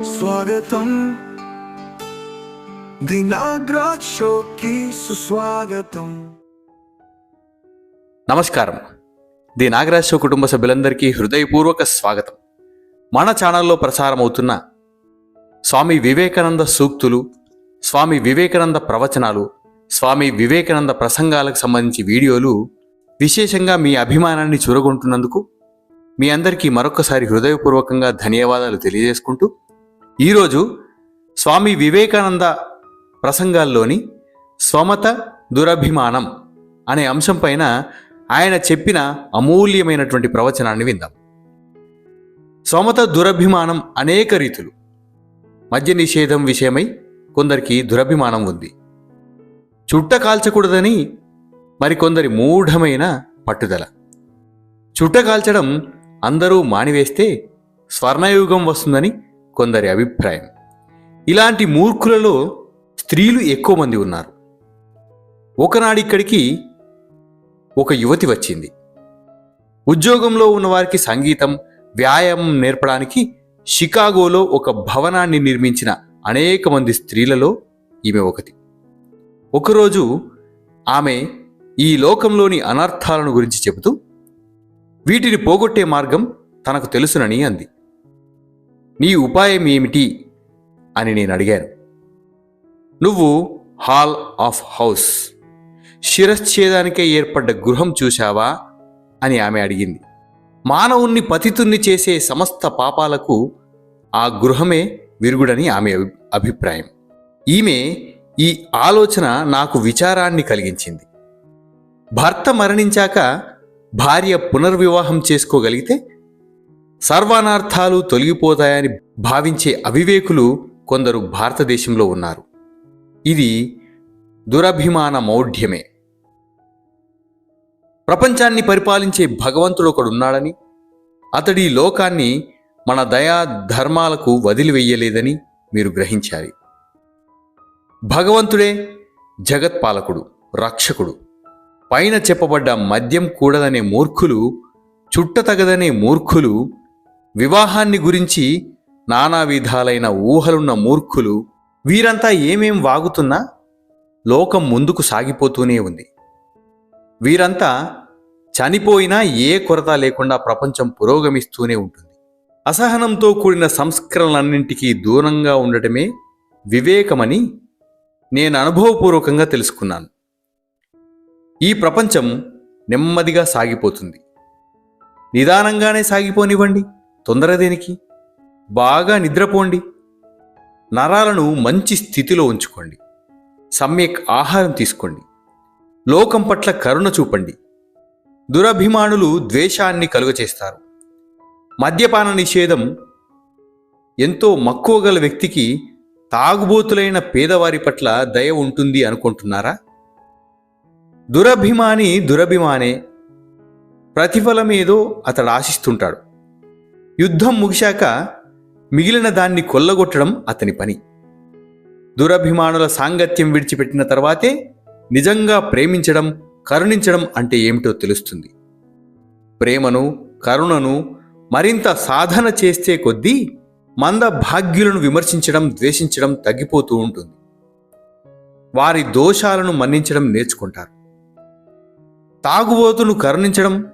స్వాగతం దినాగ్రాజ్ షోకి సుస్వాగతం నమస్కారం. ది నాగరాజ్ షో కుటుంబ సభ్యులందరికీ హృదయపూర్వక స్వాగతం. మన ఛానల్లో ప్రసారమవుతున్న స్వామి వివేకానంద సూక్తులు స్వామి వివేకానంద ప్రవచనాలు స్వామి వివేకానంద ప్రసంగాలకు సంబంధించి వీడియోలు విశేషంగా మీ అభిమానాన్ని చూరగొంటున్నందుకు మీ అందరికీ మరొకసారి హృదయపూర్వకంగా ధన్యవాదాలు తెలియజేసుకుంటూ ఈరోజు స్వామి వివేకానంద ప్రసంగాల్లోని స్వమత దురభిమానం అనే అంశం పైన ఆయన చెప్పిన అమూల్యమైనటువంటి ప్రవచనాన్ని విందాం. స్వమత దురభిమానం అనేక రీతులు. మద్య నిషేధం విషయమై కొందరికి దురభిమానం ఉంది. చుట్ట కాల్చకూడదని మరికొందరి మూఢమైన పట్టుదల. చుట్ట కాల్చడం అందరూ మానివేస్తే స్వర్ణయుగం వస్తుందని కొందరి అభిప్రాయం. ఇలాంటి మూర్ఖులలో స్త్రీలు ఎక్కువ మంది ఉన్నారు. ఒకనాడు ఇక్కడికి ఒక యువతి వచ్చింది. ఉద్యోగంలో ఉన్నవారికి సంగీతం వ్యాయామం నేర్పడానికి షికాగోలో ఒక భవనాన్ని నిర్మించిన అనేక మంది స్త్రీలలో ఈమె ఒకటి. ఒకరోజు ఆమె ఈ లోకంలోని అనర్థాలను గురించి చెబుతూ వీటిని పోగొట్టే మార్గం తనకు తెలుసునని అంది. నీ ఉపాయం ఏమిటి? అని నేను అడిగాను. నువ్వు హాల్ ఆఫ్ హౌస్ శిరశ్ఛేదానికే ఏర్పడ్డ గృహం చూశావా? అని ఆమె అడిగింది. మానవుణ్ణి పతితుణ్ణి చేసే సమస్త పాపాలకు ఆ గృహమే విరుగుడని ఆమె అభిప్రాయం. ఈమె ఈ ఆలోచన నాకు విచారాన్ని కలిగించింది. భర్త మరణించాక భార్య పునర్వివాహం చేసుకోగలిగితే సర్వానార్థాలు తొలగిపోతాయని భావించే అవివేకులు కొందరు భారతదేశంలో ఉన్నారు. ఇది దురభిమాన మౌఢ్యమే. ప్రపంచాన్ని పరిపాలించే భగవంతుడు ఒకడున్నాడని అతడి లోకాన్ని మన దయా ధర్మాలకు వదిలివెయ్యలేదని మీరు గ్రహించాలి. భగవంతుడే జగత్పాలకుడు రక్షకుడు. పైన చెప్పబడ్డ మద్యం కూడదనే మూర్ఖులు చుట్టతగదనే మూర్ఖులు వివాహాన్ని గురించి నానా విధాలైన ఊహలున్న మూర్ఖులు వీరంతా ఏమేం వాగుతున్నా లోకం ముందుకు సాగిపోతూనే ఉంది. వీరంతా చనిపోయినా ఏ కొరత లేకుండా ప్రపంచం పురోగమిస్తూనే ఉంటుంది. అసహనంతో కూడిన సంస్కరణలన్నింటికీ దూరంగా ఉండటమే వివేకమని నేను అనుభవపూర్వకంగా తెలుసుకున్నాను. ఈ ప్రపంచం నెమ్మదిగా సాగిపోతుంది. నిదానంగానే సాగిపోనివ్వండి. తొందర దేనికి? బాగా నిద్రపోండి. నరాలను మంచి స్థితిలో ఉంచుకోండి. సమ్యక్ ఆహారం తీసుకోండి. లోకం పట్ల కరుణ చూపండి. దురభిమానులు ద్వేషాన్ని కలుగచేస్తారు. మద్యపాన నిషేధం ఎంతో మక్కువ గల వ్యక్తికి తాగుబోతులైన పేదవారి పట్ల దయ ఉంటుంది అనుకుంటున్నారా? దురభిమాని దురభిమానే ప్రతిఫలమేదో అతడు ఆశిస్తుంటాడు. యుద్ధం ముగిశాక మిగిలిన దాన్ని కొల్లగొట్టడం అతని పని. దురభిమానుల సాంగత్యం విడిచిపెట్టిన తర్వాతే నిజంగా ప్రేమించడం కరుణించడం అంటే ఏమిటో తెలుస్తుంది. ప్రేమను కరుణను మరింత సాధన చేస్తే కొద్దీ మంద భాగ్యులను విమర్శించడం ద్వేషించడం తగ్గిపోతూ ఉంటుంది. వారి దోషాలను మన్నించడం నేర్చుకుంటారు. తాగుబోతును కరుణించడం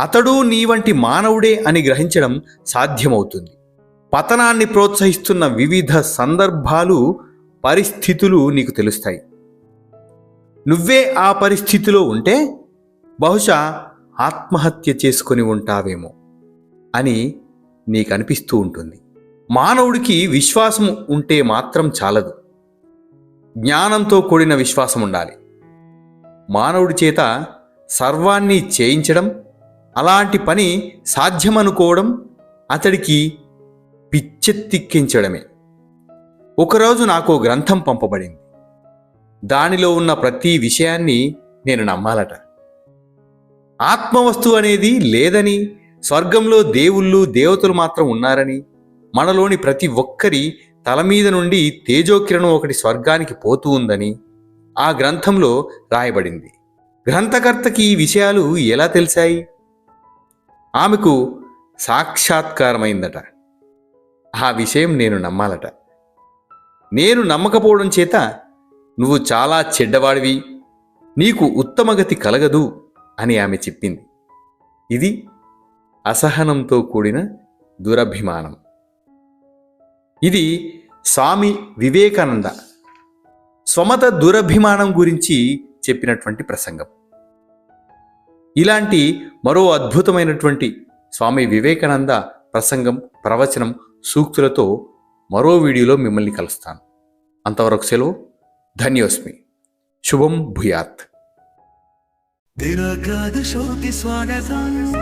అతడు నీ వంటి మానవుడే అని గ్రహించడం సాధ్యమవుతుంది. పతనాన్ని ప్రోత్సహిస్తున్న వివిధ సందర్భాలు పరిస్థితులు నీకు తెలుస్తాయి. నువ్వే ఆ పరిస్థితిలో ఉంటే బహుశా ఆత్మహత్య చేసుకొని ఉంటావేమో అని నీకు అనిపిస్తూ ఉంటుంది. మానవుడికి విశ్వాసం ఉంటే మాత్రం చాలదు. జ్ఞానంతో కూడిన విశ్వాసం ఉండాలి. మానవుడి చేత సర్వాన్ని చేయించడం అలాంటి పని సాధ్యమనుకోవడం అతడికి పిచ్చెత్తిక్కించడమే. ఒకరోజు నాకు గ్రంథం పంపబడింది. దానిలో ఉన్న ప్రతి విషయాన్ని నేను నమ్మాలట. ఆత్మవస్తువు అనేది లేదని స్వర్గంలో దేవుళ్ళు దేవతలు మాత్రం ఉన్నారని మనలోని ప్రతి ఒక్కరి తల మీద నుండి తేజోకిరణం ఒకటి స్వర్గానికి పోతూ ఉందని ఆ గ్రంథంలో రాయబడింది. గ్రంథకర్తకి ఈ విషయాలు ఎలా తెలిసాయి? ఆమెకు సాక్షాత్కారమైందట. ఆ విషయం నేను నమ్మాలట. నేను నమ్మకపోవడం చేత నువ్వు చాలా చెడ్డవాడివి నీకు ఉత్తమగతి కలగదు అని ఆమె చెప్పింది. ఇది అసహనంతో కూడిన దురభిమానం. ఇది స్వామి వివేకానంద స్వమత దురభిమానం గురించి చెప్పినటువంటి ప్రసంగం. ఇలాంటి మరో అద్భుతమైనటువంటి స్వామి వివేకానంద ప్రసంగం ప్రవచనం సూక్తులతో మరో వీడియోలో మిమ్మల్ని కలుస్తాను. అంతవరకు సెలవు. ధన్యోస్మి. శుభం భూయాత్. తిరగదు శోకి స్వాగతం.